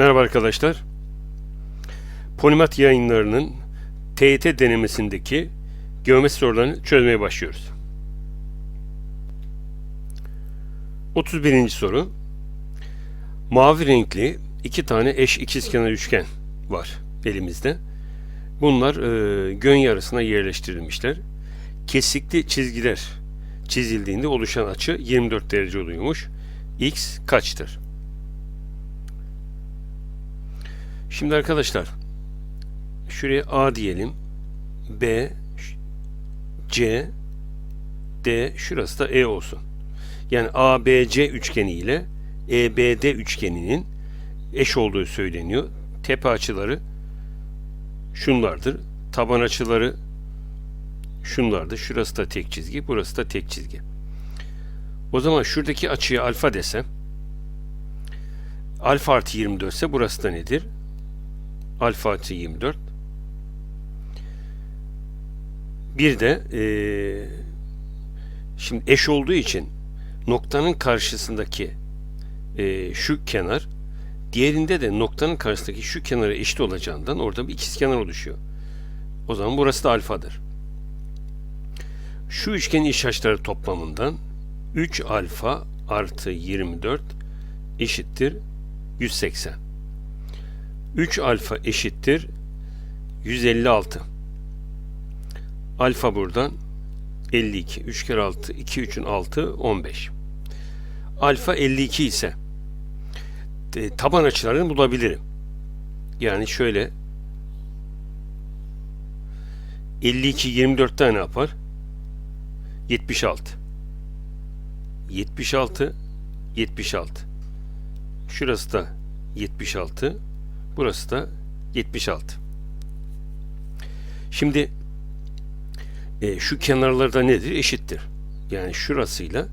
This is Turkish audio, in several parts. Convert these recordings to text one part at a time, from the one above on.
Merhaba arkadaşlar. Polimat yayınlarının TYT denemesindeki geometri sorularını çözmeye başlıyoruz. 31. soru. Mavi renkli iki tane eş ikizkenar üçgen var elimizde. Bunlar e, gön yarısına yerleştirilmişler. Kesikli çizgiler çizildiğinde oluşan açı 24 derece oluyormuş. X kaçtır? Şimdi arkadaşlar şuraya A diyelim. B C D şurası da E olsun. Yani ABC üçgeni ile EBD üçgeninin eş olduğu söyleniyor. Tepe açıları şunlardır. Taban açıları şunlardır. Şurası da tek çizgi, burası da tek çizgi. O zaman şuradaki açıya alfa desem alfa artı 24 ise burası da nedir? Alfa artı 24 bir de eee, şimdi eş olduğu için noktanın karşısındaki eee, şu kenar diğerinde de noktanın karşısındaki şu kenara eşit olacağından orada bir ikizkenar oluşuyor. O zaman burası da alfadır. Şu üçgenin iç açıları toplamından 3 alfa artı 24 eşittir 180. 3 alfa eşittir 156. Alfa buradan 52. 3 kere 6, 2 3'ün 6, 15. Alfa 52 ise e, taban açılarını bulabilirim. Yani şöyle 52 24 tane yapar? 76. 76 76. Şurası da 76. Burası da 76. Şimdi e, şu kenarlarda nedir? Eşittir. Yani şurasıyla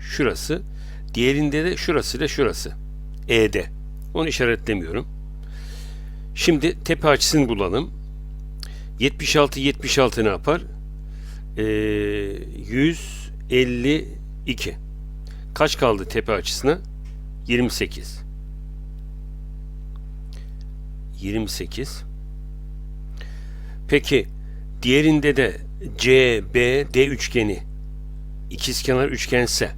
şurası, diğerinde de şurasıyla şurası. ED. Onu işaretlemiyorum. Şimdi tepe açısını bulalım. 76 76 ne yapar? Ee, 152. Kaç kaldı tepe açısına? 28. 28. Peki diğerinde de CBD üçgeni ikizkenar üçgense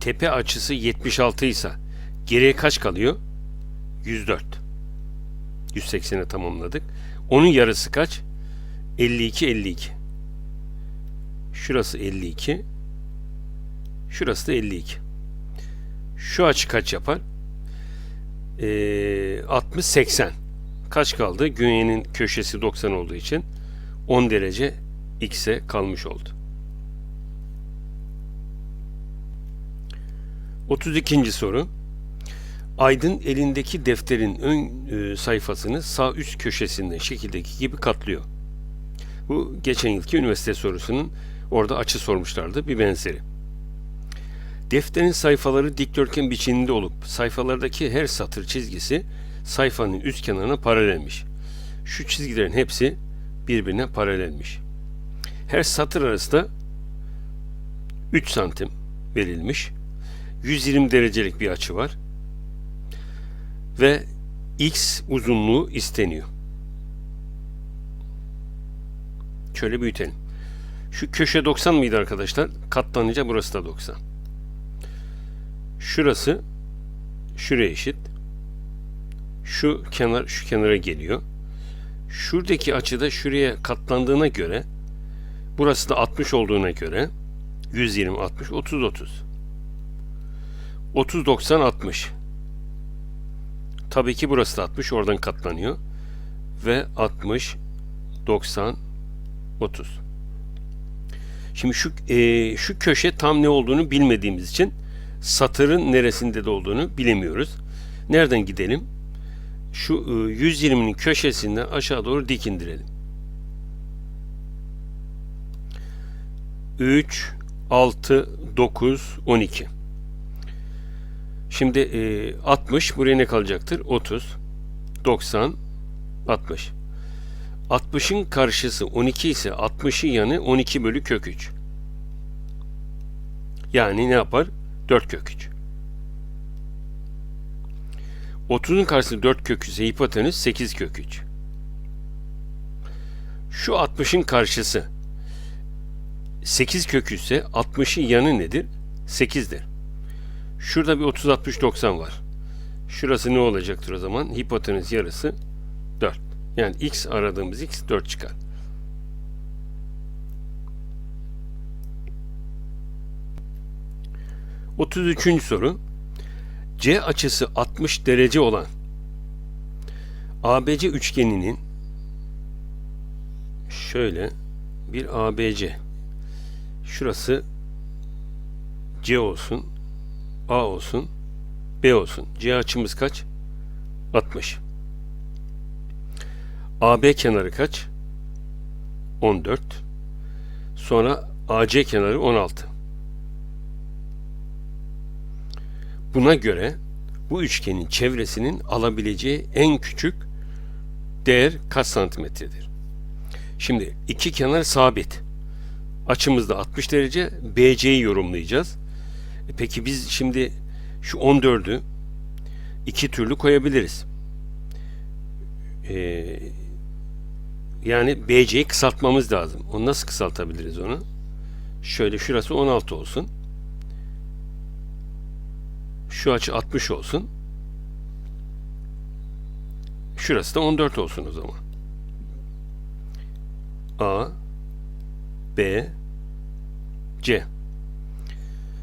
tepe açısı 76 ise geriye kaç kalıyor? 104. 180'e tamamladık. Onun yarısı kaç? 52 52. Şurası 52. Şurası da 52. Şu açı kaç yapar? Ee, 60 80. Kaç kaldı? Gönyenin köşesi 90 olduğu için 10 derece x'e kalmış oldu. 32. soru. Aydın elindeki defterin ön e, sayfasını sağ üst köşesinden şekildeki gibi katlıyor. Bu geçen yılki üniversite sorusunun orada açı sormuşlardı bir benzeri. Defterin sayfaları dikdörtgen biçiminde olup sayfalardaki her satır çizgisi sayfanın üst kenarına paralelmiş. Şu çizgilerin hepsi birbirine paralelmiş. Her satır arasında 3 santim verilmiş. 120 derecelik bir açı var. Ve x uzunluğu isteniyor. Şöyle büyütelim. Şu köşe 90 mıydı arkadaşlar? Katlanınca burası da 90. Şurası şuraya eşit. Şu kenar şu kenara geliyor. Şuradaki açıda şuraya katlandığına göre burası da 60 olduğuna göre 120 60 30 30. 30 90 60. Tabii ki burası da 60 oradan katlanıyor. Ve 60 90 30. Şimdi şu e, şu köşe tam ne olduğunu bilmediğimiz için satırın neresinde de olduğunu bilemiyoruz. Nereden gidelim? Şu e, 120'nin köşesinden aşağı doğru dik indirelim. 3 6 9 12. Şimdi e, 60 buraya ne kalacaktır? 30 90 60. 60'ın karşısı 12 ise 60'ın yanı 12 bölü kök 3. Yani ne yapar? 4 kök 3. 30'un karşısı 4 kök ise hipotenüs 8 kök 3. Şu 60'ın karşısı 8 kök 3 ise 60'ın yanı nedir? 8'dir. Şurada bir 30 60 90 var. Şurası ne olacaktır o zaman? Hipotenüs yarısı 4. Yani x aradığımız x 4 çıkar. Otuz üçüncü soru. C açısı 60 derece olan ABC üçgeninin şöyle bir ABC şurası C olsun A olsun B olsun. C açımız kaç? 60. AB kenarı kaç? 14. Sonra AC kenarı 16. Buna göre bu üçgenin çevresinin alabileceği en küçük değer kaç santimetredir? Şimdi iki kenar sabit. Açımız da 60 derece. BC'yi yorumlayacağız. E peki biz şimdi şu 14'ü iki türlü koyabiliriz. Ee, yani BC'yi kısaltmamız lazım. Onu nasıl kısaltabiliriz onu? Şöyle şurası 16 olsun. Şu açı 60 olsun. Şurası da 14 olsun o zaman. A B C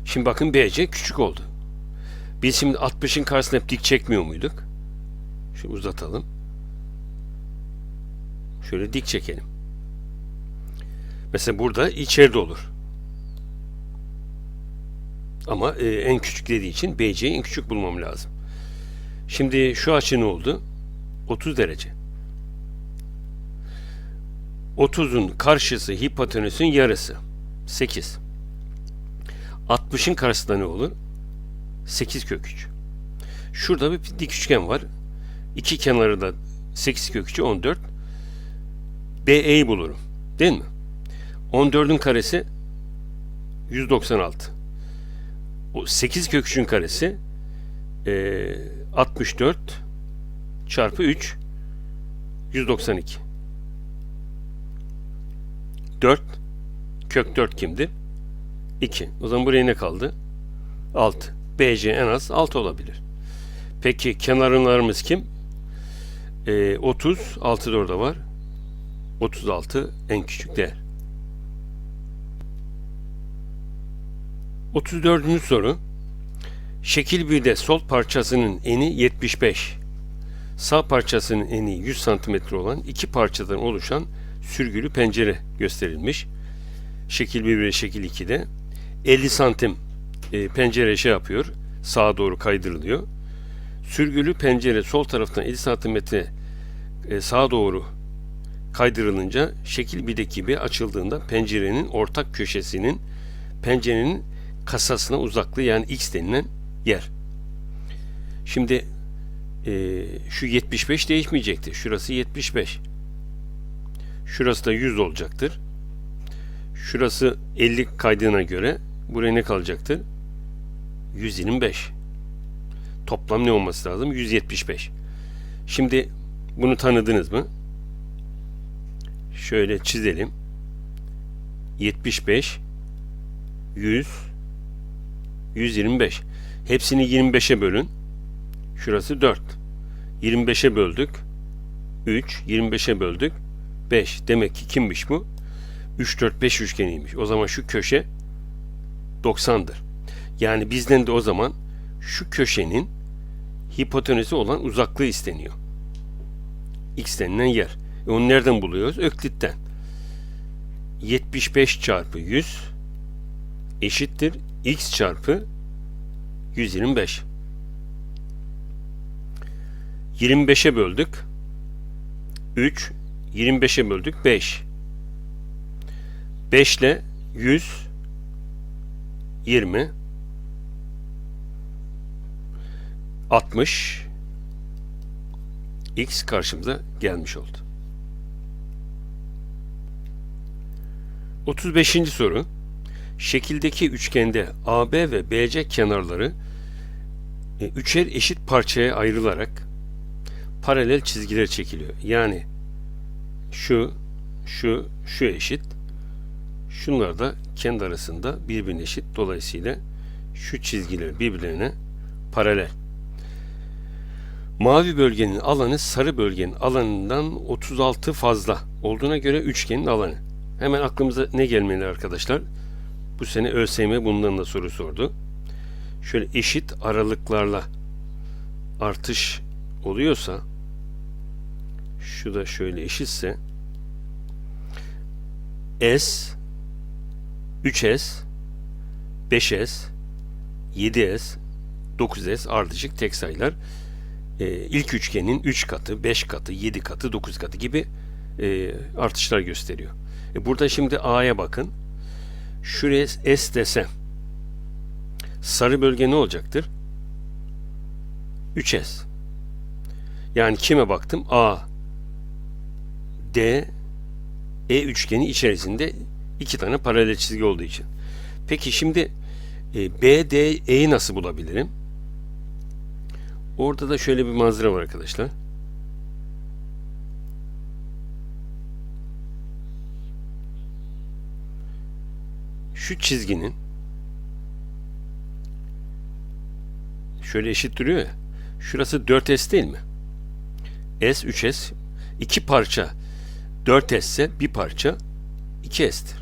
Şimdi bakın BC küçük oldu. Biz şimdi 60'ın karşısına hep dik çekmiyor muyduk? Şöyle uzatalım. Şöyle dik çekelim. Mesela burada içeride olur. Ama e, en küçük dediği için BC'yi en küçük bulmam lazım. Şimdi şu açı ne oldu? 30 derece. 30'un karşısı hipotenüsün yarısı. 8. 60'ın karşısında ne olur? 8 kök 3. Şurada bir dik üçgen var. İki kenarı da 8 kök 3'ü 14. BE'yi bulurum. Değil mi? 14'ün karesi 196. O 8 kök 3'ün karesi e, 64 çarpı 3 192. 4 kök 4 kimdi? 2. O zaman buraya ne kaldı? 6. BC en az 6 olabilir. Peki kenarlarımız kim? Ee, 30, 6 da orada var. 36 en küçük değer. 34. soru. Şekil 1'de sol parçasının eni 75, sağ parçasının eni 100 cm olan iki parçadan oluşan sürgülü pencere gösterilmiş. Şekil 1 ve şekil 2'de 50 santim e, pencere şey yapıyor. Sağa doğru kaydırılıyor. Sürgülü pencere sol taraftan 50 santimetre e, sağa doğru kaydırılınca şekil 1'deki gibi açıldığında pencerenin ortak köşesinin pencerenin kasasına uzaklığı yani x denilen yer. Şimdi e, şu 75 değişmeyecektir. Şurası 75. Şurası da 100 olacaktır. Şurası 50 kaydığına göre buraya ne kalacaktır? 125. Toplam ne olması lazım? 175. Şimdi bunu tanıdınız mı? Şöyle çizelim. 75 100 125. Hepsini 25'e bölün. Şurası 4. 25'e böldük. 3. 25'e böldük. 5. Demek ki kimmiş bu? 3, 4, 5 üçgeniymiş. O zaman şu köşe 90'dır. Yani bizden de o zaman şu köşenin hipotenüsü olan uzaklığı isteniyor. X denilen yer. E onu nereden buluyoruz? Öklit'ten. 75 çarpı 100 eşittir x çarpı 125. 25'e böldük. 3. 25'e böldük. 5. 5 ile 100 20 60 x karşımıza gelmiş oldu. 35. soru. Şekildeki üçgende AB ve BC kenarları e, üçer eşit parçaya ayrılarak paralel çizgiler çekiliyor. Yani şu, şu, şu eşit. Şunlar da kendi arasında birbirine eşit. Dolayısıyla şu çizgiler birbirlerine paralel. Mavi bölgenin alanı sarı bölgenin alanından 36 fazla olduğuna göre üçgenin alanı. Hemen aklımıza ne gelmeli arkadaşlar? Bu sene ÖSYM bundan da soru sordu. Şöyle eşit aralıklarla artış oluyorsa şu da şöyle eşitse S 3S 5S 7S 9S ardışık tek sayılar e, ilk üçgenin 3 katı, 5 katı, 7 katı, 9 katı gibi e, artışlar gösteriyor. E, burada şimdi A'ya bakın. Şuraya S desem sarı bölge ne olacaktır? 3S. Yani kime baktım? A, D, E üçgeni içerisinde iki tane paralel çizgi olduğu için. Peki şimdi e, B, D, E'yi nasıl bulabilirim? Orada da şöyle bir manzara var arkadaşlar. Şu çizginin şöyle eşit duruyor ya. Şurası 4S değil mi? S 3S iki parça 4S ise bir parça 2S'tir.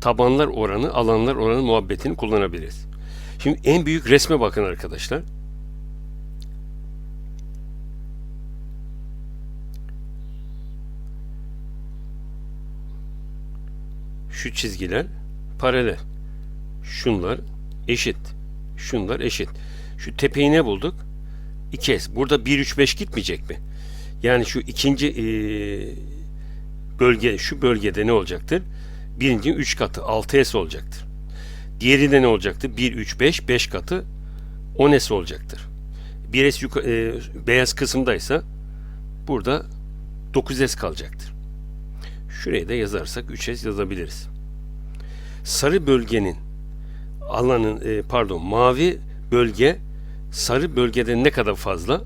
Tabanlar oranı, alanlar oranı muhabbetini kullanabiliriz. Şimdi en büyük resme bakın arkadaşlar. Şu çizgiler paralel. Şunlar eşit. Şunlar eşit. Şu tepeyi ne bulduk? 2S. Burada 1 3 5 gitmeyecek mi? Yani şu ikinci e, bölge şu bölgede ne olacaktır? Birinci 3 katı 6S olacaktır. Diğeri de ne olacaktı? 1 3 5 5 katı 10S olacaktır. 1S yuka, e, beyaz kısımdaysa burada 9S kalacaktır. Şuraya da yazarsak 3S yazabiliriz. Sarı bölgenin alanın e, pardon mavi bölge sarı bölgeden ne kadar fazla?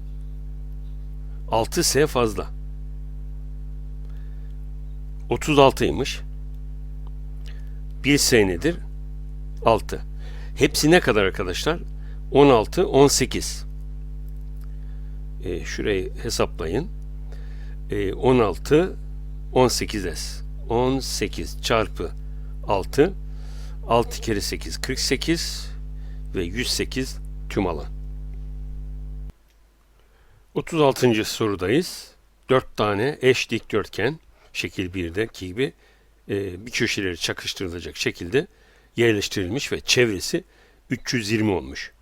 6S fazla. 36'ymış. 1S nedir? 6. Hepsi ne kadar arkadaşlar? 16, 18. E, şurayı hesaplayın. E, 16, 18S. 18 çarpı 6. 6 kere 8, 48 ve 108 tüm alan. 36. sorudayız. 4 tane eş dikdörtgen şekil 1'deki gibi e, bir köşeleri çakıştırılacak şekilde yerleştirilmiş ve çevresi 320 olmuş.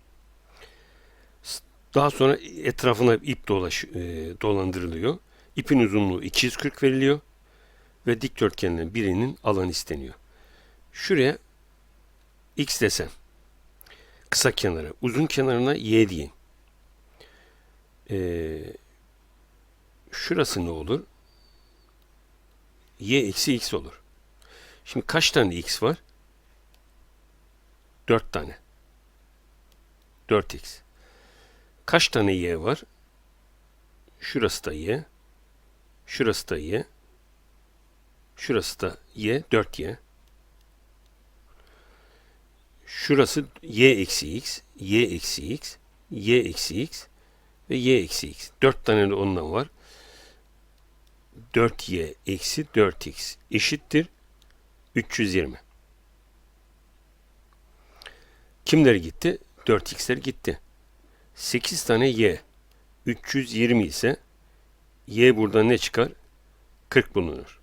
Daha sonra etrafına ip dolaş, e, dolandırılıyor. İpin uzunluğu 240 veriliyor ve dikdörtgenlerin birinin alanı isteniyor. Şuraya x desem kısa kenara, uzun kenarına y diyeyim. Ee, şurası ne olur? y eksi x olur. Şimdi kaç tane x var? 4 tane. 4x. Kaç tane y var? Şurası da y. Şurası da y. Şurası da y. 4y. Şurası y eksi x, y eksi x, y eksi x ve y eksi x. 4 tane de ondan var. 4y eksi 4x eşittir 320. Kimler gitti? 4x'ler gitti. 8 tane y 320 ise y buradan ne çıkar? 40 bulunur.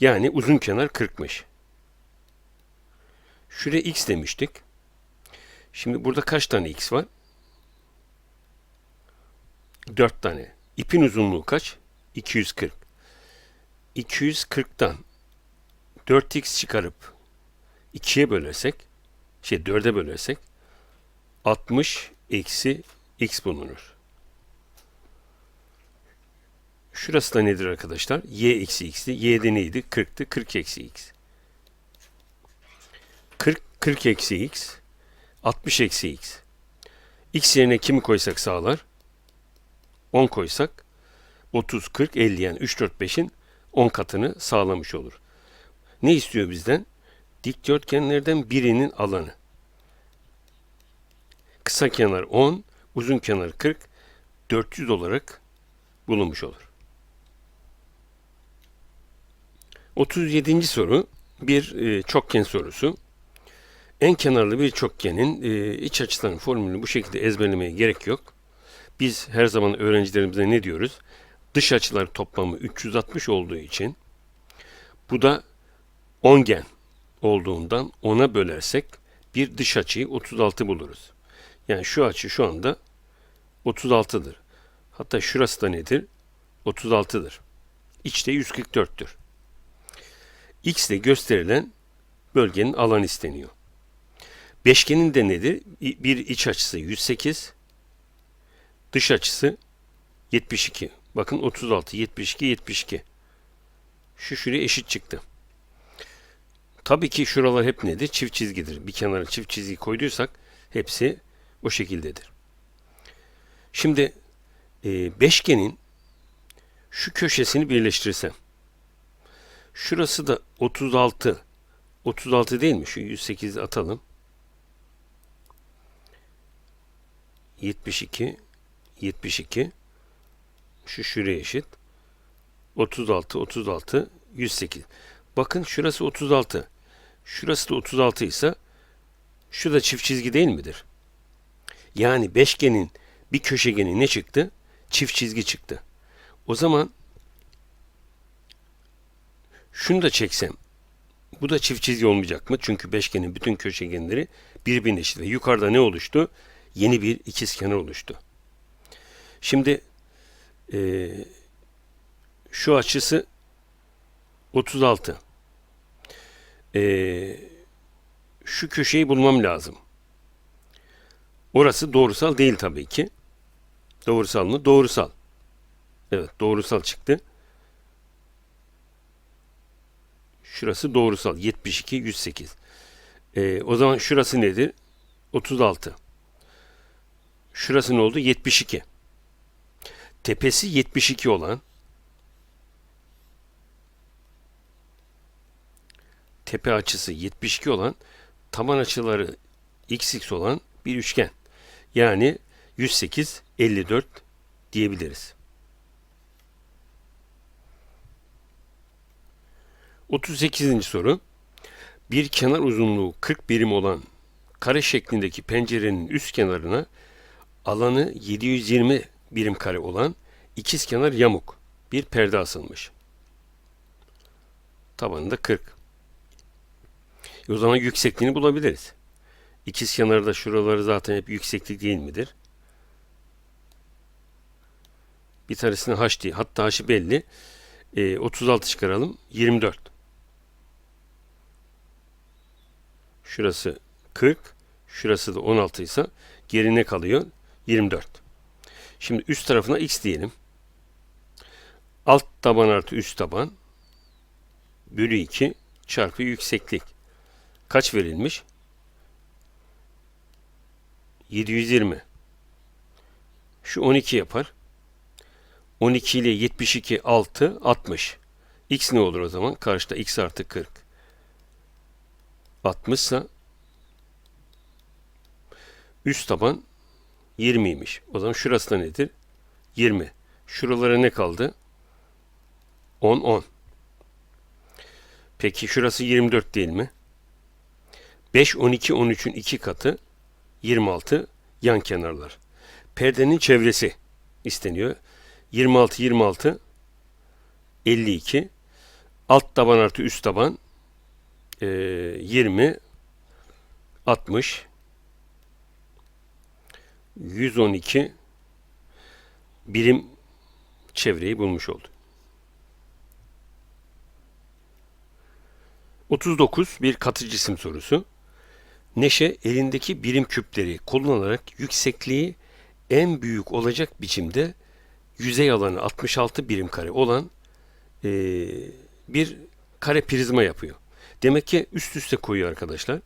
Yani uzun kenar 40'mış. Şuraya x demiştik. Şimdi burada kaç tane x var? 4 tane. İpin uzunluğu kaç? 240. 240'tan 4x çıkarıp 2'ye bölersek, şey 4'e bölersek 60 eksi x bulunur. Şurası da nedir arkadaşlar? y eksi x'ti. y'de neydi? 40'tı. 40 eksi x. 40, 40 eksi x 60 eksi x. x yerine kimi koysak sağlar? 10 koysak 30, 40, 50 yani 3, 4, 5'in 10 katını sağlamış olur. Ne istiyor bizden? Dikdörtgenlerden birinin alanı. Kısa kenar 10, uzun kenar 40, 400 olarak bulunmuş olur. 37. soru bir e, çokgen sorusu. En kenarlı bir çokgenin e, iç açıların formülünü bu şekilde ezberlemeye gerek yok. Biz her zaman öğrencilerimize ne diyoruz? Dış açılar toplamı 360 olduğu için bu da ongen olduğundan 10'a bölersek bir dış açıyı 36 buluruz. Yani şu açı şu anda 36'dır. Hatta şurası da nedir? 36'dır. İçte 144'tür. X ile gösterilen bölgenin alanı isteniyor. Beşgenin de nedir? Bir iç açısı 108, dış açısı 72. Bakın 36, 72, 72. Şu şuraya eşit çıktı. Tabii ki şuralar hep nedir? Çift çizgidir. Bir kenara çift çizgi koyduysak hepsi o şekildedir. Şimdi e, beşgenin şu köşesini birleştirsem. Şurası da 36. 36 değil mi? Şu 108 atalım. 72 72 şu şuraya eşit. 36 36 108. Bakın şurası 36. Şurası da 36 ise şu da çift çizgi değil midir? Yani beşgenin bir köşegeni ne çıktı? Çift çizgi çıktı. O zaman şunu da çeksem bu da çift çizgi olmayacak mı? Çünkü beşgenin bütün köşegenleri birbirine eşit ve yukarıda ne oluştu? Yeni bir ikizkenar oluştu. Şimdi e, şu açısı 36. E, şu köşeyi bulmam lazım. Orası doğrusal değil tabii ki. Doğrusal mı? Doğrusal. Evet doğrusal çıktı. Şurası doğrusal. 72, 108. Ee, o zaman şurası nedir? 36. Şurası ne oldu? 72. Tepesi 72 olan tepe açısı 72 olan taban açıları xx olan bir üçgen. Yani 108, 54 diyebiliriz. 38. soru. Bir kenar uzunluğu 40 birim olan kare şeklindeki pencerenin üst kenarına alanı 720 birim kare olan ikiz kenar yamuk bir perde asılmış. Tabanında 40. E o zaman yüksekliğini bulabiliriz. İkiz kenarda şuraları zaten hep yükseklik değil midir? Bir tanesine h diye. Hatta h'ı belli. E, 36 çıkaralım. 24. Şurası 40. Şurası da 16 ise geri ne kalıyor? 24. Şimdi üst tarafına x diyelim. Alt taban artı üst taban bölü 2 çarpı yükseklik. Kaç verilmiş? 720. Şu 12 yapar. 12 ile 72 6 60. X ne olur o zaman? Karşıda x artı 40. 60 ise üst taban 20'ymiş. O zaman şurası da nedir? 20. Şuralara ne kaldı? 10 10. Peki şurası 24 değil mi? 5 12 13'ün 2 katı 26 yan kenarlar. Perdenin çevresi isteniyor. 26 26 52 alt taban artı üst taban e, 20 60 112 birim çevreyi bulmuş oldu. 39 bir katı cisim sorusu. Neşe elindeki birim küpleri kullanarak yüksekliği en büyük olacak biçimde yüzey alanı 66 birim kare olan e, bir kare prizma yapıyor. Demek ki üst üste koyuyor arkadaşlar.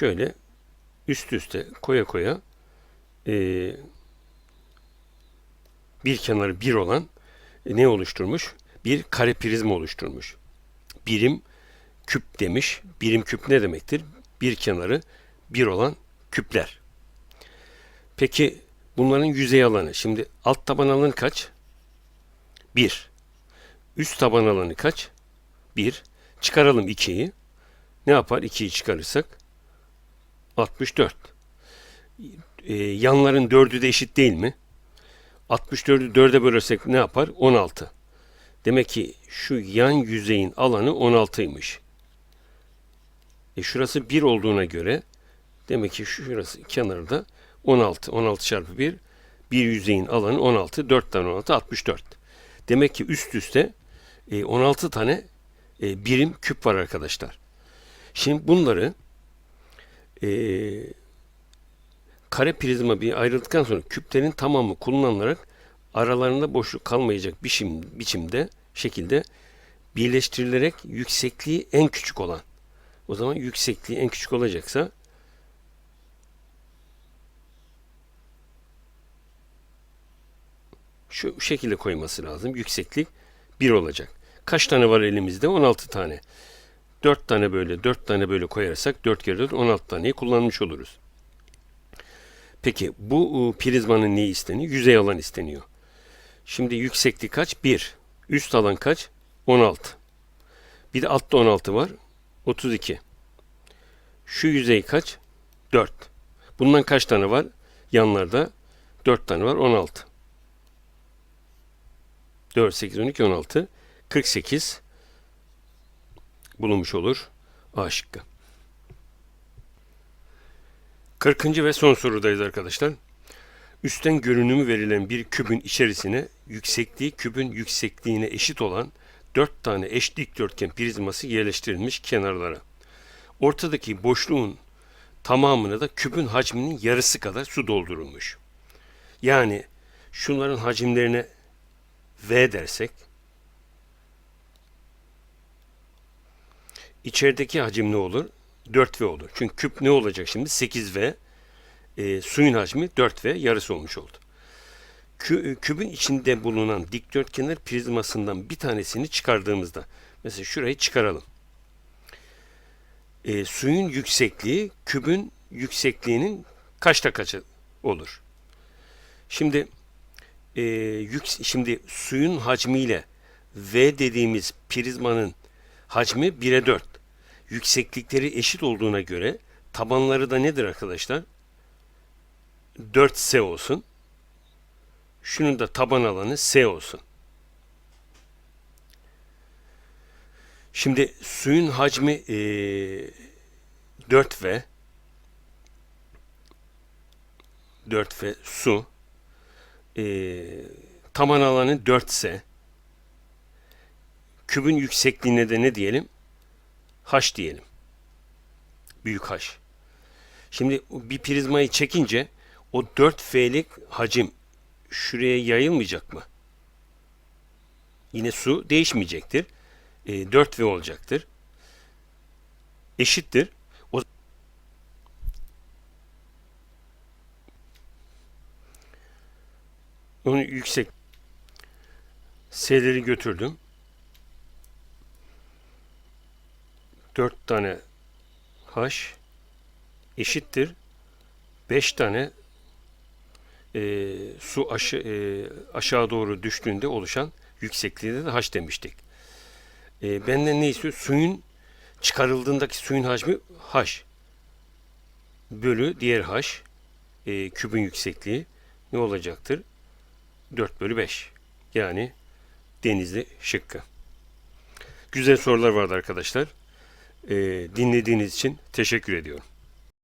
Şöyle üst üste koya koya e, bir kenarı bir olan e, ne oluşturmuş? Bir kare prizma oluşturmuş. Birim küp demiş. Birim küp ne demektir? Bir kenarı bir olan küpler. Peki bunların yüzey alanı. Şimdi alt taban alanı kaç? 1. Üst taban alanı kaç? 1. Çıkaralım 2'yi. Ne yapar? 2'yi çıkarırsak 64. Ee, yanların 4'ü de eşit değil mi? 64'ü 4'e bölersek ne yapar? 16. Demek ki şu yan yüzeyin alanı 16'ymış. E şurası 1 olduğuna göre demek ki şurası kenarda 16. 16 çarpı 1. Bir yüzeyin alanı 16. 4 tane 16 64. Demek ki üst üste e, 16 tane e, birim küp var arkadaşlar. Şimdi bunları e, kare prizma bir ayrıldıktan sonra küplerin tamamı kullanılarak aralarında boşluk kalmayacak biçim, biçimde şekilde birleştirilerek yüksekliği en küçük olan o zaman yüksekliği en küçük olacaksa şu şekilde koyması lazım. Yükseklik 1 olacak. Kaç tane var elimizde? 16 tane. 4 tane böyle, 4 tane böyle koyarsak 4 kere 4 16 taneyi kullanmış oluruz. Peki bu prizmanın neyi isteniyor? Yüzey alan isteniyor. Şimdi yükseklik kaç? 1. Üst alan kaç? 16. Bir de altta 16 var. 32. Şu yüzey kaç? 4. Bundan kaç tane var? Yanlarda 4 tane var. 16. 4, 8, 12, 16. 48 bulunmuş olur. A şıkkı. 40. ve son sorudayız arkadaşlar. Üstten görünümü verilen bir kübün içerisine yüksekliği kübün yüksekliğine eşit olan 4 tane eş dikdörtgen prizması yerleştirilmiş kenarlara. Ortadaki boşluğun tamamına da kübün hacminin yarısı kadar su doldurulmuş. Yani şunların hacimlerine V dersek içerideki hacim ne olur? 4V olur. Çünkü küp ne olacak şimdi? 8V. E, suyun hacmi 4V yarısı olmuş oldu. Kü, kübün içinde bulunan dikdörtgenler prizmasından bir tanesini çıkardığımızda mesela şurayı çıkaralım. E, suyun yüksekliği kübün yüksekliğinin kaçta kaçı olur? Şimdi e, yük, şimdi suyun hacmiyle V dediğimiz prizmanın hacmi 1'e 4. Yükseklikleri eşit olduğuna göre tabanları da nedir arkadaşlar? 4S olsun. Şunun da taban alanı S olsun. Şimdi suyun hacmi e, 4V 4V su e, taban alanı 4 ise kübün yüksekliğine de ne diyelim? H diyelim. Büyük H. Şimdi bir prizmayı çekince o 4F'lik hacim şuraya yayılmayacak mı? Yine su değişmeyecektir. E, 4V olacaktır. Eşittir. O onu yüksek S'leri götürdüm. 4 tane H eşittir 5 tane e, su aşı, e, aşağı doğru düştüğünde oluşan yüksekliğinde de H demiştik. E, benden ne istiyor? Suyun çıkarıldığındaki suyun hacmi H bölü diğer H e, kübün yüksekliği ne olacaktır? 4 bölü 5. Yani denizli şıkkı. Güzel sorular vardı arkadaşlar. E, dinlediğiniz için teşekkür ediyorum.